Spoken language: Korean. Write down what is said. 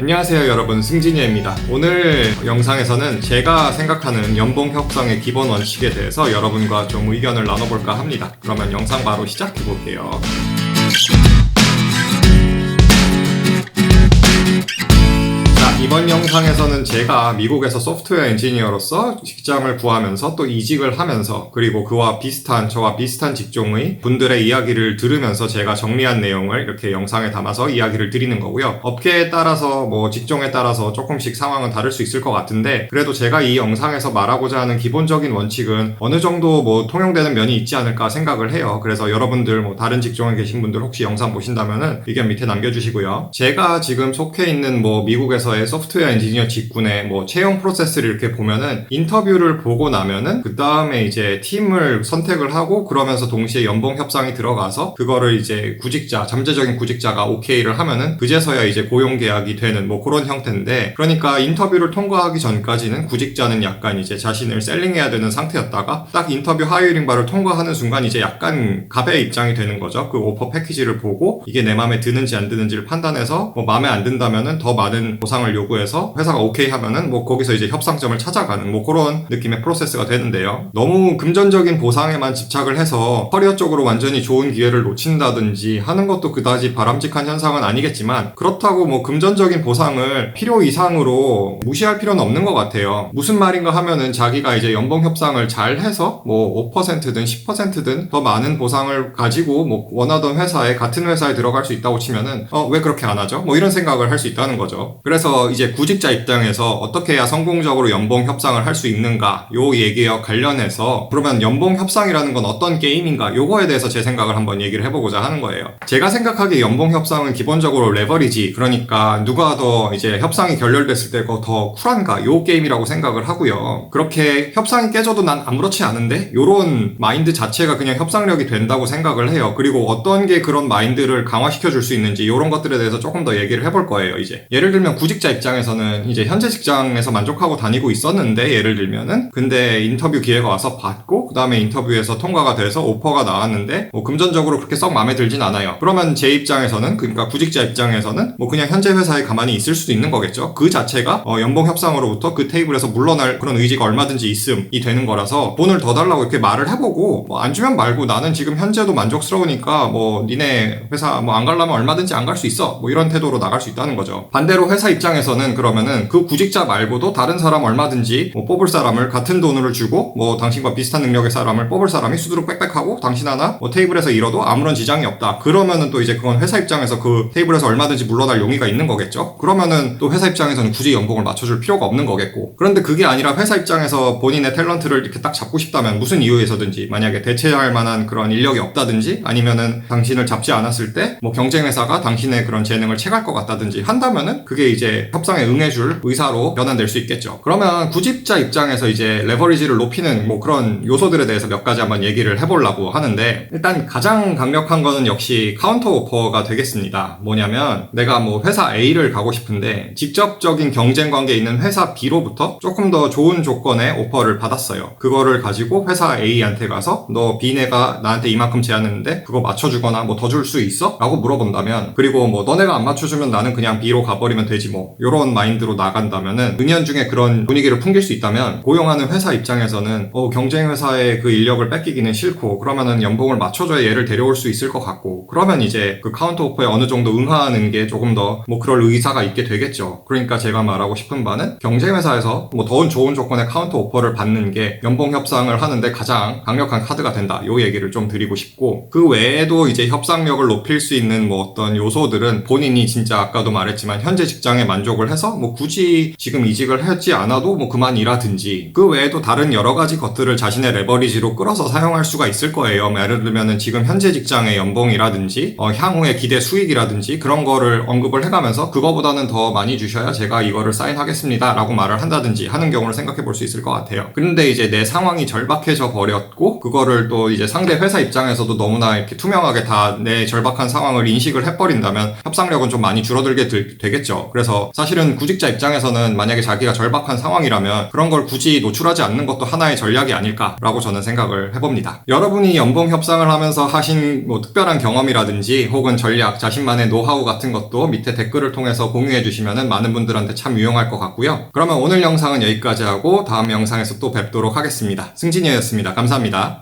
안녕하세요 여러분. 승진이입니다. 오늘 영상에서는 제가 생각하는 연봉 협상의 기본 원칙에 대해서 여러분과 좀 의견을 나눠볼까 합니다. 그러면 영상 바로 시작해 볼게요 이번 영상에서는 제가 미국에서 소프트웨어 엔지니어로서 직장을 구하면서 또 이직을 하면서 그리고 그와 비슷한 저와 비슷한 직종의 분들의 이야기를 들으면서 제가 정리한 내용을 이렇게 영상에 담아서 이야기를 드리는 거고요. 업계에 따라서 뭐 직종에 따라서 조금씩 상황은 다를 수 있을 것 같은데 그래도 제가 이 영상에서 말하고자 하는 기본적인 원칙은 어느 정도 뭐 통용되는 면이 있지 않을까 생각을 해요. 그래서 여러분들 뭐 다른 직종에 계신 분들 혹시 영상 보신다면은 의견 밑에 남겨주시고요. 제가 지금 속해 있는 뭐 미국에서의 소프트웨어 엔지니어 직군의 뭐 채용 프로세스를 이렇게 보면은 인터뷰를 보고 나면은 그 다음에 이제 팀을 선택을 하고 그러면서 동시에 연봉 협상이 들어가서 그거를 이제 구직자 잠재적인 구직자가 오케이를 하면은 그제서야 이제 고용 계약이 되는 뭐 그런 형태인데 그러니까 인터뷰를 통과하기 전까지는 구직자는 약간 이제 자신을 셀링해야 되는 상태였다가 딱 인터뷰 하이어링 바를 통과하는 순간 이제 약간 갑의 입장이 되는 거죠. 그 오퍼 패키지를 보고 이게 내 마음에 드는지 안 드는지를 판단해서 뭐 마음에 안 든다면은 더 많은 보상을 요구해서 회사가 오케이 하면은 뭐 거기서 이제 협상점을 찾아가는 뭐 그런 느낌의 프로세스가 되는데요. 너무 금전적인 보상에만 집착을 해서 커리어 쪽으로 완전히 좋은 기회를 놓친다든지 하는 것도 그다지 바람직한 현상은 아니겠지만 그렇다고 뭐 금전적인 보상을 필요 이상으로 무시할 필요는 없는 것 같아요. 무슨 말인가 하면은 자기가 이제 연봉 협상을 잘 해서 뭐 5%든 10%든 더 많은 보상을 가지고 뭐 원하던 회사에 같은 회사에 들어갈 수 있다고 치면은 어 왜 그렇게 안 하죠? 뭐 이런 생각을 할 수 있다는 거죠. 그래서 이제 구직자 입장에서 어떻게 해야 성공적으로 연봉 협상을 할 수 있는가 요 얘기와 관련해서 그러면 연봉 협상이라는 건 어떤 게임인가 요거에 대해서 제 생각을 한번 얘기를 해보고자 하는 거예요. 제가 생각하기에 연봉 협상은 기본적으로 레버리지 그러니까 누가 더 이제 협상이 결렬됐을 때 더 쿨한가 요 게임이라고 생각을 하고요. 그렇게 협상이 깨져도 난 아무렇지 않은데 요런 마인드 자체가 그냥 협상력이 된다고 생각을 해요. 그리고 어떤 게 그런 마인드를 강화시켜 줄 수 있는지 요런 것들에 대해서 조금 더 얘기를 해볼 거예요, 이제. 예를 들면 구직자 입장에서는 이제 현재 직장에서 만족하고 다니고 있었는데 예를 들면은 근데 인터뷰 기회가 와서 받고 그다음에 인터뷰에서 통과가 돼서 오퍼가 나왔는데 뭐 금전적으로 그렇게 썩 마음에 들진 않아요. 그러면 제 입장에서는 그러니까 구직자 입장에서는 뭐 그냥 현재 회사에 가만히 있을 수도 있는 거겠죠. 그 자체가 어, 연봉 협상으로부터 그 테이블에서 물러날 그런 의지가 얼마든지 있음이 되는 거라서 돈을 더 달라고 이렇게 말을 해보고 뭐 안 주면 말고 나는 지금 현재도 만족스러우니까 뭐 니네 회사 뭐안 가려면 얼마든지 안 갈 수 있어 뭐 이런 태도로 나갈 수 있다는 거죠. 반대로 회사 입장에서 는 그러면은 그 구직자 말고도 다른 사람 얼마든지 뭐 뽑을 사람을 같은 돈을 주고 뭐 당신과 비슷한 능력의 사람을 뽑을 사람이 수두룩 빽빽하고 당신 하나 뭐 테이블에서 일어도 아무런 지장이 없다. 그러면은 또 이제 그건 회사 입장에서 그 테이블에서 얼마든지 물러날 용의가 있는 거겠죠. 그러면은 또 회사 입장에서는 굳이 연봉을 맞춰줄 필요가 없는 거겠고. 그런데 그게 아니라 회사 입장에서 본인의 탤런트를 이렇게 딱 잡고 싶다면 무슨 이유에서든지 만약에 대체할 만한 그런 인력이 없다든지 아니면은 당신을 잡지 않았을 때 뭐 경쟁 회사가 당신의 그런 재능을 채갈 것 같다든지 한다면은 그게 이제 협상에 응해줄 의사로 변환될 수 있겠죠. 그러면 구직자 입장에서 이제 레버리지를 높이는 뭐 그런 요소들에 대해서 몇 가지 한번 얘기를 해보려고 하는데 일단 가장 강력한 거는 역시 카운터 오퍼가 되겠습니다. 뭐냐면 내가 뭐 회사 A를 가고 싶은데 직접적인 경쟁 관계에 있는 회사 B로부터 조금 더 좋은 조건의 오퍼를 받았어요. 그거를 가지고 회사 A한테 가서 너 B네가 나한테 이만큼 제안했는데 그거 맞춰주거나 뭐 더 줄 수 있어? 라고 물어본다면 그리고 뭐 너네가 안 맞춰주면 나는 그냥 B로 가버리면 되지 뭐 요런 마인드로 나간다면은 은연중에 그런 분위기를 풍길 수 있다면 고용하는 회사 입장에서는 어 경쟁 회사의 그 인력을 뺏기기는 싫고 그러면은 연봉을 맞춰줘야 얘를 데려올 수 있을 것 같고 그러면 이제 그 카운터 오퍼에 어느 정도 응하는 게 조금 더 뭐 그럴 의사가 있게 되겠죠. 그러니까 제가 말하고 싶은 바는 경쟁 회사에서 뭐더 좋은 조건의 카운터 오퍼를 받는 게 연봉 협상을 하는데 가장 강력한 카드가 된다. 요 얘기를 좀 드리고 싶고 그 외에도 이제 협상력을 높일 수 있는 뭐 어떤 요소들은 본인이 진짜 아까도 말했지만 현재 직장에 만족 을 해서 뭐 굳이 지금 이직을 하지 않아도 뭐 그만 일하든지 그 외에도 다른 여러 가지 것들을 자신의 레버리지로 끌어서 사용할 수가 있을 거예요. 뭐 예를 들면은 지금 현재 직장의 연봉이라든지 어, 향후의 기대 수익이라든지 그런 거를 언급을 해가면서 그거보다는 더 많이 주셔야 제가 이거를 사인하겠습니다 라고 말을 한다든지 하는 경우를 생각해 볼 수 있을 것 같아요. 그런데 이제 내 상황이 절박해져 버렸고 그거를 또 이제 상대 회사 입장에서도 너무나 이렇게 투명하게 다 내 절박한 상황을 인식을 해버린다면 협상력은 좀 많이 줄어들게 들- 되겠죠. 그래서 사실은 구직자 입장에서는 만약에 자기가 절박한 상황이라면 그런 걸 굳이 노출하지 않는 것도 하나의 전략이 아닐까라고 저는 생각을 해봅니다. 여러분이 연봉 협상을 하면서 하신 뭐 특별한 경험이라든지 혹은 전략, 자신만의 노하우 같은 것도 밑에 댓글을 통해서 공유해 주시면 많은 분들한테 참 유용할 것 같고요. 그러면 오늘 영상은 여기까지 하고 다음 영상에서 또 뵙도록 하겠습니다. 승진이었습니다. 감사합니다.